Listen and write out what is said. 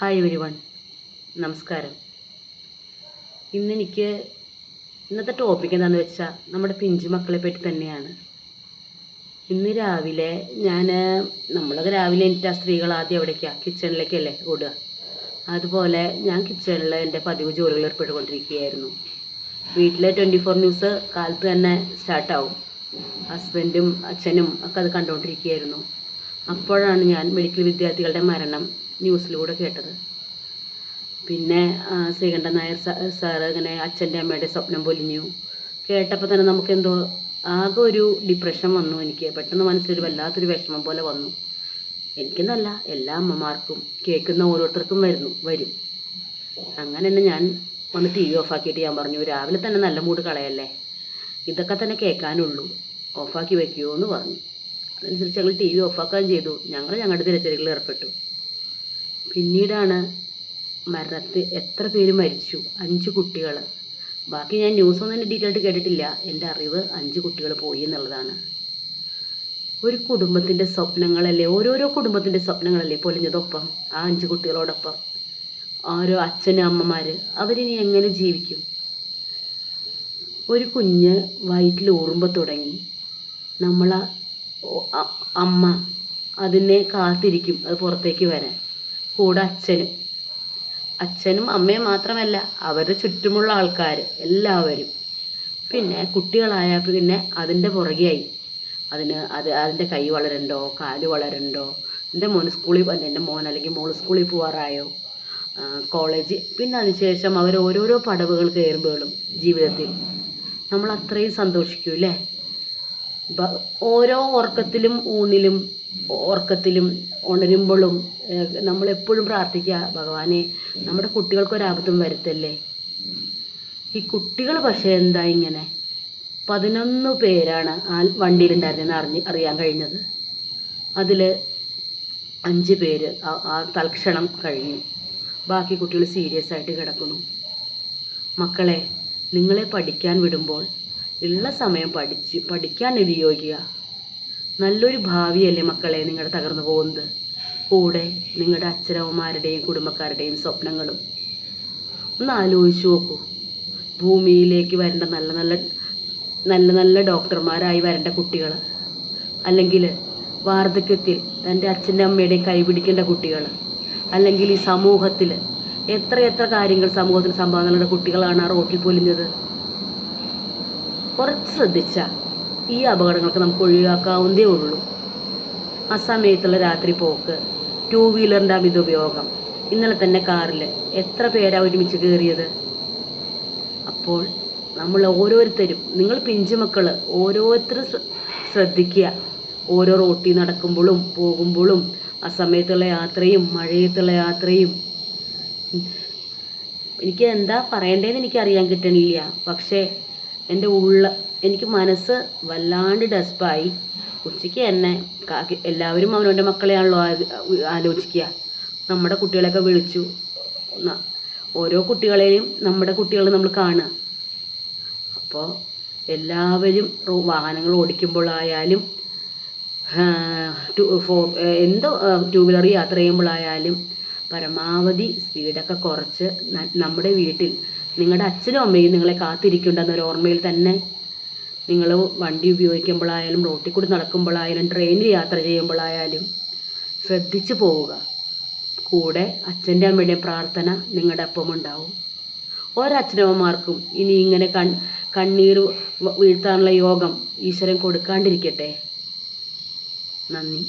Hi every one നമസ്കാരം. ഇന്നെനിക്ക് ഇന്നത്തെ ടോപ്പിക് എന്താണെന്ന് വെച്ചാൽ നമ്മുടെ പിഞ്ചു മക്കളെ പറ്റി തന്നെയാണ്. ഇന്ന് രാവിലെ ഞാൻ നമ്മളൊക്കെ രാവിലെ എനിക്ക് സ്ത്രീകൾ ആദ്യം എവിടേക്കാണ് കിച്ചണിലേക്കല്ലേ ഓടുക. അതുപോലെ ഞാൻ കിച്ചണിൽ എന്റെ പതിവ് ജോലികൾ ഏർപ്പെട്ടുകൊണ്ടിരിക്കുകയായിരുന്നു. വീട്ടിലെ ട്വന്റി ഫോർ ന്യൂസ് കാലത്ത് തന്നെ സ്റ്റാർട്ടാവും ഹസ്ബൻഡും അച്ഛനും ഒക്കെ അത് കണ്ടുകൊണ്ടിരിക്കുകയായിരുന്നു. അപ്പോഴാണ് ഞാൻ മെഡിക്കൽ വിദ്യാർത്ഥികളുടെ മരണം ന്യൂസിലൂടെ കേട്ടത്. പിന്നെ ശ്രീകണ്ഠൻ നായർ സാറ് ഇങ്ങനെ അച്ഛന്റെ അമ്മയുടെ സ്വപ്നം പൊലിഞ്ഞു. കേട്ടപ്പോൾ തന്നെ നമുക്ക് എന്തോ ആകെ ഒരു ഡിപ്രഷൻ വന്നു എനിക്ക്. പെട്ടെന്ന് മനസ്സിലൊരു വല്ലാത്തൊരു വിഷമം പോലെ വന്നു. എനിക്കെന്നല്ല എല്ലാ അമ്മമാർക്കും കേൾക്കുന്ന ഓരോരുത്തർക്കും വരുന്നു വരും. അങ്ങനെ തന്നെ ഞാൻ വന്ന് ടി വി ഓഫാക്കിയിട്ട് ഞാൻ പറഞ്ഞു രാവിലെ തന്നെ നല്ല മൂഡ് കളയല്ലേ? ഇതൊക്കെ തന്നെ കേൾക്കാനുള്ളൂ. ഓഫാക്കി വെക്കുമോ എന്ന് പറഞ്ഞു. അതനുസരിച്ച് ഞങ്ങൾ ടി വി ഓഫാക്കുകയും ചെയ്തു. ഞങ്ങൾ ഞങ്ങളുടെ തിരച്ചിലുകളിൽ ഏർപ്പെട്ടു. പിന്നീടാണ് മരണത്തിൽ എത്ര പേര് മരിച്ചു? അഞ്ച് കുട്ടികൾ ബാക്കി ഞാൻ ന്യൂസൊന്നും തന്നെ ഡീറ്റെയിൽ ആയിട്ട് കേട്ടിട്ടില്ല. എന്റെ അറിവ് അഞ്ച് കുട്ടികൾ പോയി എന്നുള്ളതാണ്. ഒരു കുടുംബത്തിന്റെ സ്വപ്നങ്ങളല്ലേ? ഓരോരോ കുടുംബത്തിന്റെ സ്വപ്നങ്ങളല്ലേ പൊലിഞ്ഞതൊപ്പം? ആ അഞ്ച് കുട്ടികളോടൊപ്പം ഓരോ അച്ഛനും അമ്മമാർ അവരിനി എങ്ങനെ ജീവിക്കും? ഒരു കുഞ്ഞ് വയറ്റിൽ ഊറുമ്പോൾ തുടങ്ങി. നമ്മൾ അമ്മ അതിനെ കാത്തിരിക്കും അത് പുറത്തേക്ക് വരാൻ. കൂടെ അച്ഛനും. അച്ഛനും അമ്മയും മാത്രമല്ല അവരുടെ ചുറ്റുമുള്ള ആൾക്കാർ എല്ലാവരും. പിന്നെ കുട്ടികളായ പിന്നെ അതിന്റെ പുറകെയായി. അതിന് അത് അതിന്റെ കൈ വളരണ്ടോ കാൽ വളരണ്ടോ? എന്റെ മോൻ സ്കൂളിൽ എന്റെ മോൻ അല്ലെങ്കിൽ മോൾ സ്കൂളിൽ പോകാറായോ കോളേജ്. പിന്നെ അതിനുശേഷം അവർ ഓരോരോ പടവുകൾ കയറുമ്പോഴും ജീവിതത്തിൽ. നമ്മൾ അത്രയും സന്തോഷിക്കും അല്ലേ ഓരോ ഉറക്കത്തിലും ഊണിലും ഉറക്കത്തിലും ഉണരുമ്പോഴും നമ്മൾ എപ്പോഴും പ്രാർത്ഥിക്കുക ഭഗവാനെ നമ്മുടെ കുട്ടികൾക്ക് കുട്ടികൾക്കൊരാപത്തും വരുത്തല്ലേ? ഈ കുട്ടികൾ പക്ഷേ എന്താ ഇങ്ങനെ? പതിനൊന്ന് പേരാണ് ആ വണ്ടിയിലുണ്ടായിരുന്നെന്ന് അറിഞ്ഞ് അറിയാൻ കഴിഞ്ഞത്. അതിൽ അഞ്ച് പേര് ആ തൽക്ഷണം കഴിഞ്ഞു. ബാക്കി കുട്ടികൾ സീരിയസ് ആയിട്ട് കിടക്കുന്നു. മക്കളെ നിങ്ങളെ പഠിക്കാൻ വിടുമ്പോൾ ഉള്ള സമയം പഠിച്ച് പഠിക്കാൻ ഉപയോഗിക്കുക. നല്ലൊരു ഭാവിയല്ലേ മക്കളെ നിങ്ങളുടെ തകർന്നു പോകുന്നത്. കൂടെ നിങ്ങളുടെ അച്ഛനമ്മമാരുടെയും കുടുംബക്കാരുടെയും സ്വപ്നങ്ങളും ഒന്ന് ആലോചിച്ച് നോക്കൂ. ഭൂമിയിലേക്ക് വരേണ്ട നല്ല നല്ല നല്ല നല്ല ഡോക്ടർമാരായി വരേണ്ട കുട്ടികൾ അല്ലെങ്കിൽ വാർദ്ധക്യത്തിൽ തന്റെ അച്ഛന്റെ അമ്മയുടെയും കൈപിടിക്കേണ്ട കുട്ടികൾ അല്ലെങ്കിൽ ഈ സമൂഹത്തിൽ എത്ര എത്ര കാര്യങ്ങൾ സമൂഹത്തിൽ സംഭവങ്ങളുടെ കുട്ടികളാണ് ആ റോട്ടിൽ പൊലിഞ്ഞത്. കുറച്ച് ശ്രദ്ധിച്ചാൽ ഈ അപകടങ്ങളൊക്കെ നമുക്ക് ഒഴിവാക്കാവുന്നതേ ഉള്ളൂ. ആ സമയത്തുള്ള രാത്രി പോക്ക് ടൂ വീലറിന്റെ അമിത ഉപയോഗം ഇന്നലെ തന്നെ കാറിൽ എത്ര പേരാ ഒരുമിച്ച് കയറിയത് അപ്പോൾ നമ്മൾ ഓരോരുത്തരും നിങ്ങൾ പിഞ്ചുമക്കൾ ഓരോരുത്തരും ഓരോരുത്തർ ശ്രദ്ധിക്കുക. ഓരോ റോട്ടിൽ നടക്കുമ്പോഴും പോകുമ്പോഴും ആ സമയത്തുള്ള യാത്രയും മഴയത്തുള്ള യാത്രയും. എനിക്ക് എന്താ പറയേണ്ടതെന്ന് എനിക്ക് അറിയാൻ കിട്ടണില്ല. പക്ഷേ എന്റെ ഉള്ള എനിക്ക് മനസ്സ് വല്ലാണ്ട് ഡെസ്പായി ഉച്ചയ്ക്ക് എന്നെ എല്ലാവരും അവനവന്റെ മക്കളെയാണല്ലോ ആലോചിക്കുക നമ്മുടെ കുട്ടികളെയൊക്കെ വിളിച്ചു. ഓരോ കുട്ടികളെയും നമ്മുടെ കുട്ടികൾ നമ്മൾ കാണുക. അപ്പോൾ എല്ലാവരും വാഹനങ്ങൾ ഓടിക്കുമ്പോഴായാലും ഫോ എന്തോ ടൂ വീലർ യാത്ര ചെയ്യുമ്പോഴായാലും പരമാവധി സ്പീഡൊക്കെ കുറച്ച് നമ്മുടെ വീട്ടിൽ നിങ്ങളുടെ അച്ഛനും അമ്മയും നിങ്ങളെ കാത്തിരിക്കുന്നുണ്ടെന്നൊരു ഓർമ്മയിൽ തന്നെ നിങ്ങൾ വണ്ടി ഉപയോഗിക്കുമ്പോഴായാലും റോട്ടിൽ കൂടി നടക്കുമ്പോഴായാലും ട്രെയിനിൽ യാത്ര ചെയ്യുമ്പോഴായാലും ശ്രദ്ധിച്ചു പോവുക. കൂടെ അച്ഛന്റെ അമ്മയുടെ പ്രാർത്ഥന നിങ്ങളുടെ ഒപ്പം ഉണ്ടാവും. ഒരച്ഛനമ്മമാർക്കും ഇനി ഇങ്ങനെ കൺ കണ്ണീർ വീഴ്ത്താനുള്ള യോഗം ഈശ്വരൻ കൊടുക്കാണ്ടിരിക്കട്ടെ. നന്ദി.